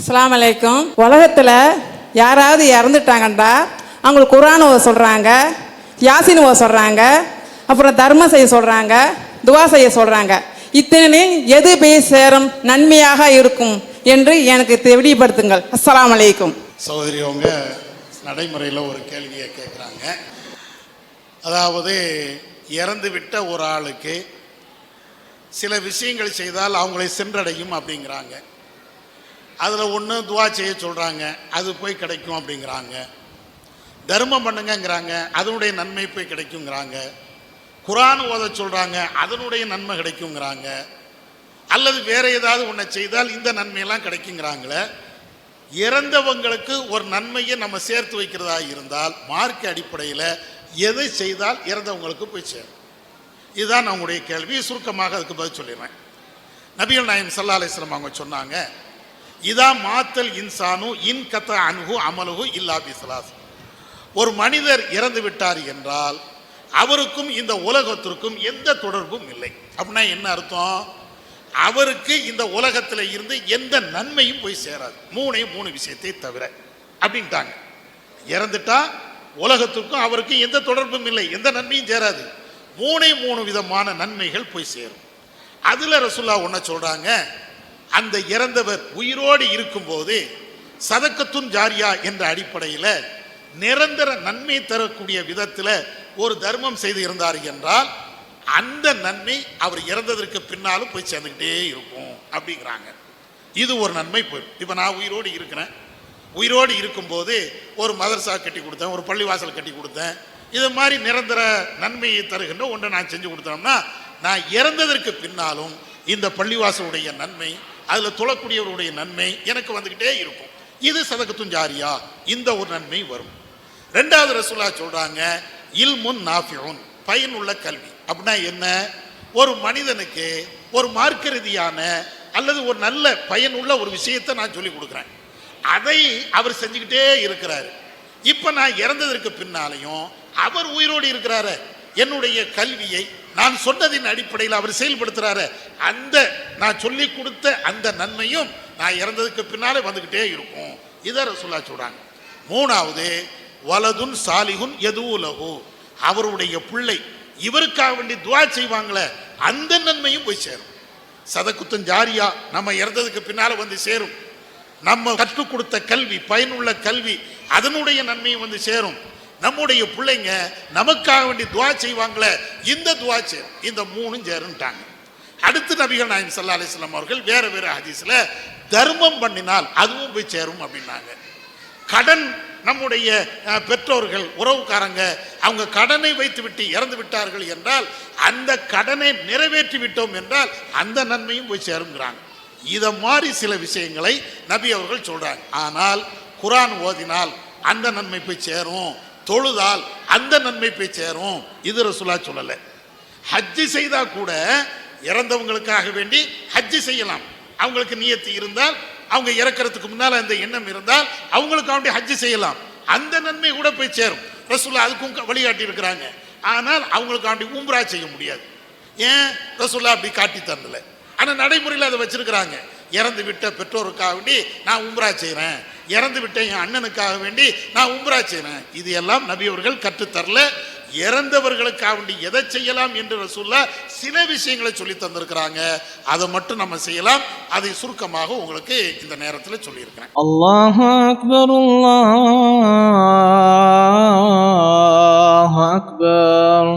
அஸ்லாம் அலைக்கும். உலகத்தில் யாராவது இறந்துட்டாங்கண்டா அவங்களுக்கு குரான் சொல்கிறாங்க யாசின் சொல்கிறாங்க அப்புறம் தர்மம் செய்ய சொல்கிறாங்க துவா செய்ய சொல்கிறாங்க இத்தனை எது போய் சேரும் நன்மையாக இருக்கும் என்று எனக்கு தெளிவுபடுத்துங்கள். அஸ்லாம் அலைக்கும். சகோதரி அவங்க நடைமுறையில் ஒரு கேள்வியை கேட்குறாங்க அதாவது இறந்து விட்ட ஒரு ஆளுக்கு சில விஷயங்கள் செய்தால் அவங்களை சென்றடையும் அப்படிங்கிறாங்க. அதில் ஒன்று துவா செய்ய சொல்கிறாங்க அது போய் கிடைக்கும் அப்படிங்கிறாங்க. தர்மம் பண்ணுங்கங்கிறாங்க அதனுடைய நன்மை போய் கிடைக்குங்கிறாங்க. குரான் ஓத சொல்கிறாங்க அதனுடைய நன்மை கிடைக்குங்கிறாங்க. அல்லது வேற ஏதாவது ஒன்றை செய்தால் இந்த நன்மையெல்லாம் கிடைக்குங்கிறாங்களே. இறந்தவங்களுக்கு ஒரு நன்மையை நம்ம சேர்த்து வைக்கிறதா இருந்தால் மார்க் அடிப்படையில் எதை செய்தால் இறந்தவங்களுக்கு போய் சேரும். இதுதான் அவங்களுடைய கேள்வி. சுருக்கமாக அதுக்கு பதில் சொல்லிடுறேன். நபிகள் நாயம் சல்லா அலிஸ்லாம் அவங்க சொன்னாங்க இதா மாத்தல் இன்சானு இன் கத்த அணுகு அமலுகு இல்லா பிசலாஸ் ஒரு மனிதர் இறந்து விட்டார் என்றால் அவருக்கும் இந்த உலகத்திற்கும் எந்த தொடர்பும் இல்லை. அப்படின்னா என்ன அர்த்தம்? அவருக்கு இந்த உலகத்தில் இருந்து எந்த நன்மையும் போய் சேராது. மூணே மூணு விஷயத்தை தவிர. அப்படின்ட்டாங்க. இறந்துட்டா உலகத்துக்கும் அவருக்கும் எந்த தொடர்பும் இல்லை. எந்த நன்மையும் சேராது. மூணே மூணு விதமான நன்மைகள் போய் சேரும். அதில் ரசுல்லா ஒன்ன சொல்கிறாங்க அந்த இறந்தவர் உயிரோடு இருக்கும்போது சதக்கத்துன் ஜாரியா என்ற அடிப்படையில் நிரந்தர நன்மை தரக்கூடிய விதத்தில் ஒரு தர்மம் செய்து இருந்தார் என்றால் அந்த நன்மை அவர் இறந்ததற்கு பின்னாலும் போய் சேர்ந்துக்கிட்டே இருக்கும் அப்படிங்கிறாங்க. இது ஒரு நன்மை போயிடும் இப்போ நான் உயிரோடு இருக்கிறேன். உயிரோடு இருக்கும்போது ஒரு மதரசா கட்டி கொடுத்தேன் ஒரு பள்ளிவாசல் கட்டி கொடுத்தேன். இது மாதிரி நிரந்தர நன்மையை தருகின்ற ஒன்றை நான் செஞ்சு கொடுத்தோம்னா நான் இறந்ததற்கு பின்னாலும் இந்த பள்ளிவாசலுடைய நன்மை அதில் தொழக்கூடியவருடைய நன்மை எனக்கு வந்துக்கிட்டே இருக்கும். இது சதகத்தும் ஜாரியா. இந்த ஒரு நன்மை வரும். ரெண்டாவது ரசூலா சொல்கிறாங்க இல்முன் நாஃபியோன் பயனுள்ள கல்வி. அப்படின்னா என்ன? ஒரு மனிதனுக்கு ஒரு மார்க்க ரீதியான அல்லது ஒரு நல்ல பயனுள்ள ஒரு விஷயத்தை நான் சொல்லி கொடுக்குறேன். அதை அவர் செஞ்சுக்கிட்டே இருக்கிறாரு. இப்போ நான் இறந்ததற்கு பின்னாலையும் அவர் உயிரோடு இருக்கிறாரு. என்னுடைய கல்வியை நான் சொன்னதின் அடிப்படையில் அவர் செயல்படுத்துறாரு. அந்த நான் சொல்லி கொடுத்த அந்த நன்மையும் நான் இறந்ததுக்கு பின்னாலே வந்துக்கிட்டே இருக்கும். இதை ரசுல்லா சொல்கிறாங்க மூணாவது வலதுன் சாலிகுன் எதுவுலகு அவருடைய பிள்ளை இவருக்காக வேண்டி துவா செய்வாங்களே அந்த நன்மையும் போய் சேரும். சதக்குத்தம் ஜாரியா நம்ம இறந்ததுக்கு பின்னால வந்து சேரும். நம்ம கற்றுக் கொடுத்த கல்வி பயனுள்ள கல்வி அதனுடைய நன்மையும் வந்து சேரும். நம்முடைய பிள்ளைங்க நமக்காக வேண்டி துவா செய்வாங்களே இந்த துவா சேரும் இந்த மூணும் சேருன்ட்டாங்க. அடுத்து நபிகள் நாயம் சல்லா அலிஸ்லாம் அவர்கள் வேற வேற ஹதீஸில் தர்மம் பண்ணினால் அதுவும் போய் சேரும் அப்படின்னாங்க. கடன் நம்முடைய பெற்றோர்கள் உறவுக்காரங்க அவங்க கடனை வைத்து விட்டு இறந்து விட்டார்கள் என்றால் அந்த கடனை நிறைவேற்றி விட்டோம் என்றால் அந்த நன்மையும் போய் சேருங்கிறாங்க. இதை மாதிரி சில விஷயங்களை நபி அவர்கள் சொல்கிறாங்க ஆனால் குரான் ஓதினால் அந்த நன்மை போய் சேரும். தொழுதால் அந்த நன்மை போய் சேரும். இது ரசுல்லா சொல்லலை. ஹஜ்ஜி செய்தால் கூட இறந்தவங்களுக்காக வேண்டி ஹஜ்ஜி செய்யலாம். அவங்களுக்கு நியத்து இருந்தால் அவங்க இறக்கிறதுக்கு முன்னால் அந்த எண்ணம் இருந்தால் அவங்களுக்கு வேண்டி ஹஜ்ஜி செய்யலாம். அந்த நன்மை கூட போய் சேரும். ரசுல்லா அதுக்கும் வழிகாட்டி இருக்கிறாங்க. ஆனால் அவங்களுக்கு வேண்டி உம்ரா செய்ய முடியாது. ஏன்? ரசுல்லா அப்படி காட்டி தரல. ஆனால் நடைமுறையில் அதை வச்சிருக்கிறாங்க. இறந்து விட்ட பெற்றோருக்காக வேண்டி நான் உம்ரா செய்கிறேன் இறந்து விட்ட என் அண்ணனுக்காக வேண்டி நான் உம்ரா செய்கிறேன் இது எல்லாம் நபி அவர்கள் கற்றுத்தரல. இறந்தவர்களுக்காக வேண்டி எதை செய்யலாம் என்று சொல்ல சில விஷயங்களை சொல்லி தந்திருக்கிறாங்க. அதை மட்டும் நம்ம செய்யலாம். அதை சுருக்கமாக உங்களுக்கு இந்த நேரத்தில் சொல்லியிருக்கிறேன். அல்லாஹ் அக்பர் அல்லாஹ் அக்பர்.